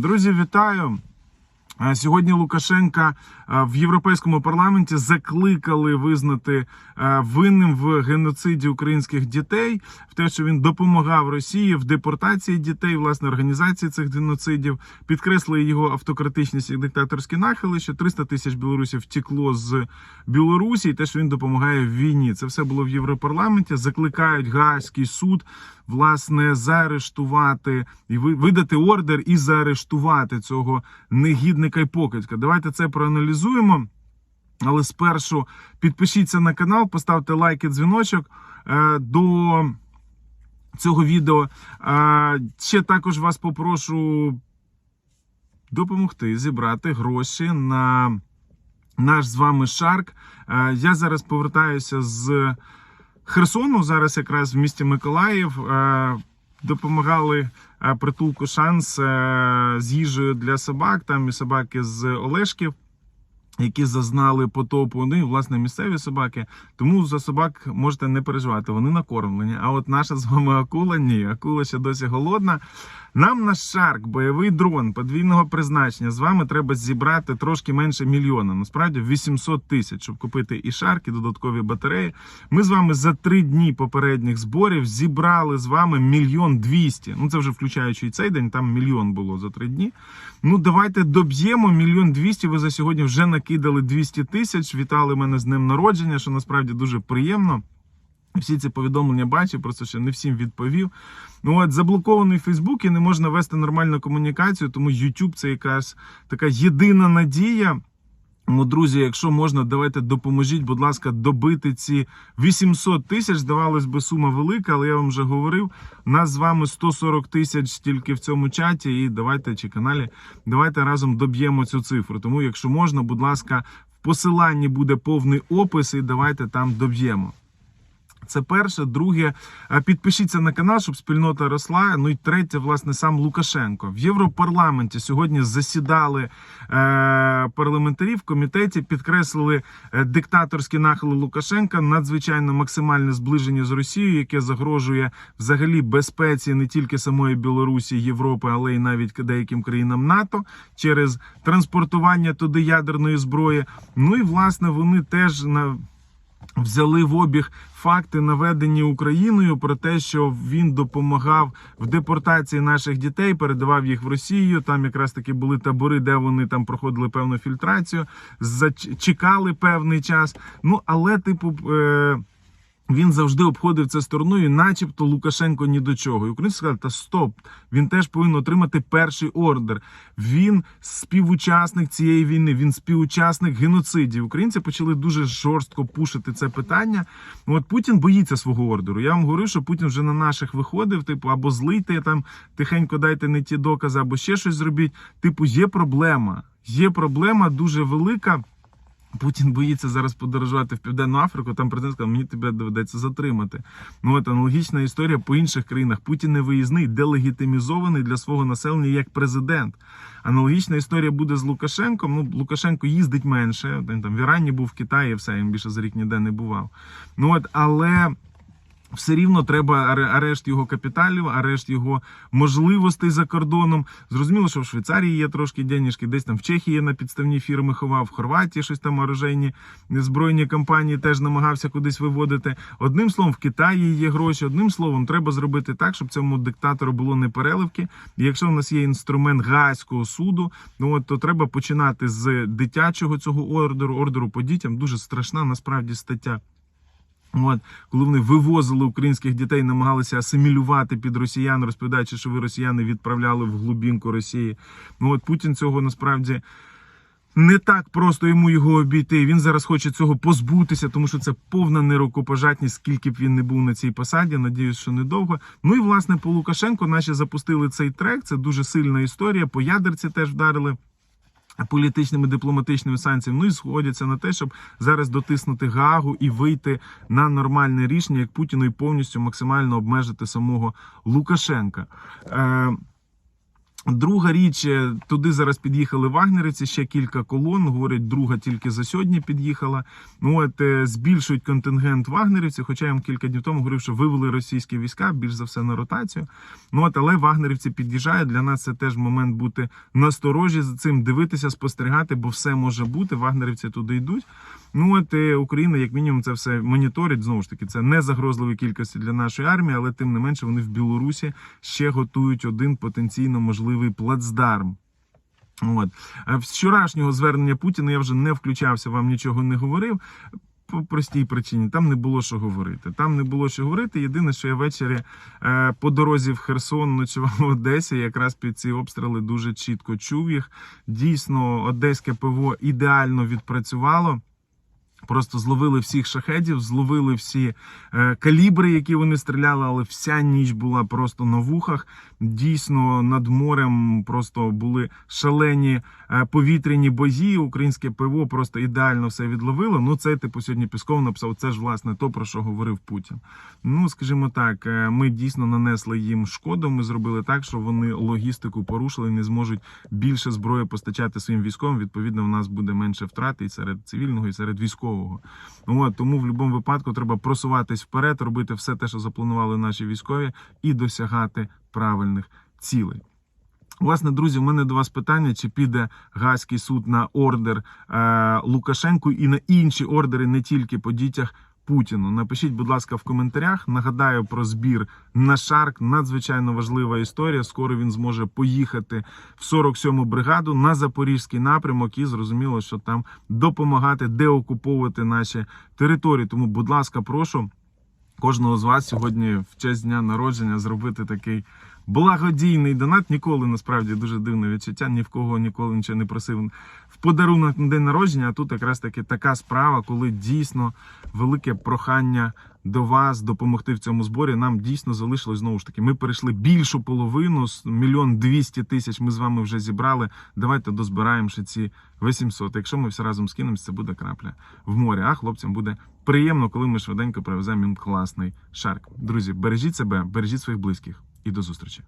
Друзі, вітаю! Е, Сьогодні Лукашенка е, в Європейському парламенті закликали визнати е, винним в геноциді українських дітей, в те, що він допомагав Росії в депортації дітей, власне, організації цих геноцидів, підкреслили його автократичність і диктаторські нахили, що 300 тисяч білорусів втекло з Білорусі, і те, що він допомагає в війні. Це все було в Європарламенті. Закликають Гаазький суд власне заарештувати і видати ордер і заарештувати цього негідника і покидька. Давайте це проаналізуємо. Але спершу підпишіться на канал, поставте лайк і дзвіночок е, до цього відео. Е, ще також вас попрошу допомогти зібрати гроші на наш з вами шарк. Е, я зараз повертаюся з Херсону, зараз якраз в місті Миколаїв. Допомагали е, притулку шанс е, з їжею для собак. Там і собаки з Олешків. Які зазнали потопу, ну і власне місцеві собаки. Тому за собак можете не переживати, вони накормлені. А от наша з вами акула ні, акула ще досі голодна. Нам на шарк, бойовий дрон подвійного призначення. З вами треба зібрати трошки менше мільйона. Насправді 800 тисяч, щоб купити і шарк, і додаткові батареї. Ми з вами за три дні попередніх зборів зібрали з вами мільйон двісті. Ну це вже включаючи і цей день, там мільйон було за три дні. Ну давайте доб'ємо мільйон двісті. Ви за сьогодні вже накидали 200 тисяч. Вітали мене з ним народження, що насправді дуже приємно. Всі ці повідомлення бачив, просто ще не всім відповів. Ну от заблокований Фейсбук і не можна вести нормальну комунікацію, тому YouTube це якась така єдина надія. Ну, друзі, якщо можна, давайте допоможіть, будь ласка, добити ці 800 тисяч. Здавалось би, сума велика, але я вам вже говорив. Нас з вами 140 тисяч тільки в цьому чаті, і давайте чи каналі. Давайте разом доб'ємо цю цифру. Тому, якщо можна, будь ласка, в посиланні буде повний опис, і давайте там доб'ємо. Це перше. Друге, е, підпишіться на канал, щоб спільнота росла. Ну і третє, власне, сам Лукашенко. В Європарламенті сьогодні засідали е, парламентарі в комітеті, підкреслили е, диктаторські нахили Лукашенка, надзвичайно максимальне зближення з Росією, яке загрожує взагалі безпеці не тільки самої Білорусі, Європи, але й навіть деяким країнам НАТО через транспортування туди ядерної зброї. Ну і власне вони теж на взяли в обіг факти, наведені Україною про те, що він допомагав в депортації наших дітей, передавав їх в Росію. Там якраз таки були табори, де вони там проходили певну фільтрацію, чекали певний час. Ну але, типу. Він завжди обходив це стороною, начебто Лукашенко ні до чого. І українці сказали, та стоп, він теж повинен отримати перший ордер. Він співучасник цієї війни, він співучасник геноцидів. Українці почали дуже жорстко пушити це питання. От Путін боїться свого ордеру. Я вам говорю, що Путін вже на наших виходив, типу, або злийте там тихенько дайте не ті докази, або ще щось зробіть. Типу, є проблема. Є проблема дуже велика. Путін боїться зараз подорожувати в Південну Африку. Там президент сказав, мені тебе доведеться затримати. Ну от аналогічна історія по інших країнах. Путін не виїзний, делегітимізований для свого населення як президент. Аналогічна історія буде з Лукашенком. Ну Лукашенко їздить менше. Він там в Ірані був в Китаї, все він більше за рік ніде не бував. Ну от але. Все рівно треба аре- арешт його капіталів, арешт його можливостей за кордоном. Зрозуміло, що в Швейцарії є трошки денежки, десь там в Чехії на підставні фірми ховав, в Хорватії щось там оружейні збройні компанії теж намагався кудись виводити. Одним словом, в Китаї є гроші. Одним словом, треба зробити так, щоб цьому диктатору було не переливки. Якщо в нас є інструмент Гаазького суду, ну от то треба починати з дитячого цього ордеру, ордеру по дітям. Дуже страшна насправді стаття. От, коли вони вивозили українських дітей, намагалися асимілювати під росіян, розповідаючи, що ви росіяни відправляли в глубінку Росії. Ну от Путін цього насправді не так просто йому його обійти. Він зараз хоче цього позбутися, тому що це повна нерукопожатність, скільки б він не був на цій посаді. Надіюсь, що недовго. Ну і власне по Лукашенко наші запустили цей трек. Це дуже сильна історія. По ядерці теж вдарили політичними дипломатичними санкціями. Ну і сходяться на те, щоб зараз дотиснути гагу і вийти на нормальне рішення, як Путіну, і повністю максимально обмежити самого Лукашенка. Е, Друга річ, е, туди зараз під'їхали вагнерівці, ще кілька колон. Говорять, друга тільки за сьогодні під'їхала. Ну от е, збільшують контингент вагнерівців. Хоча я вам кілька днів тому говорив, що вивели російські війська більш за все на ротацію. Ну от але вагнерівці під'їжджають. Для нас це теж момент бути насторожі за цим, дивитися, спостерігати, бо все може бути. Вагнерівці туди йдуть. Ну от е, Україна, як мінімум, це все моніторить. Знову ж таки, це не загрозливі кількості для нашої армії, але тим не менше вони в Білорусі ще готують один потенційно можливий плацдарм. От з вчорашнього звернення Путіна я вже не включався, вам нічого не говорив. По простій причині там не було що говорити. Там не було що говорити. Єдине, що я ввечері е, по дорозі в Херсон ночував в Одесі. Якраз під ці обстріли дуже чітко чув їх. Дійсно, одеське ПВО ідеально відпрацювало. Просто зловили всіх шахедів, зловили всі е, калібри, які вони стріляли, але вся ніч була просто на вухах. Дійсно, над морем просто були шалені е, повітряні бої. Українське ПВО просто ідеально все відловило. Ну, це типу сьогодні Пісков написав. Це ж власне то, про що говорив Путін. Ну, скажімо так, е, ми дійсно нанесли їм шкоду. Ми зробили так, що вони логістику порушили, не зможуть більше зброї постачати своїм військовим. Відповідно, в нас буде менше втрат і серед цивільного, і серед військового. Ну, От, тому в будь-якому випадку треба просуватись вперед, робити все те, що запланували наші військові, і досягати правильних цілей. Власне, друзі, в мене до вас питання: чи піде Гаазький суд на ордер е, Лукашенку і на інші ордери не тільки по дітях Путіну? Напишіть, будь ласка, в коментарях. Нагадаю про збір на Шарк. Надзвичайно важлива історія. Скоро він зможе поїхати в 47-му бригаду на запорізький напрямок і зрозуміло, що там допомагати деокуповувати наші території. Тому, будь ласка, прошу кожного з вас сьогодні в честь дня народження зробити такий благодійний донат. Ніколи насправді дуже дивне відчуття. Ні в кого ніколи нічого не просив в подарунок на день народження. А тут якраз таки така справа, коли дійсно велике прохання до вас допомогти в цьому зборі. Нам дійсно залишилось знову ж таки. Ми перейшли більшу половину, с- мільйон двісті тисяч. Ми з вами вже зібрали. Давайте дозбираємо ще ці 800. Якщо ми всі разом скинемося, це буде крапля в морі. А хлопцям буде приємно, коли ми швиденько привеземо їм класний шарк. Друзі, бережіть себе, бережіть своїх близьких і до зустрічі.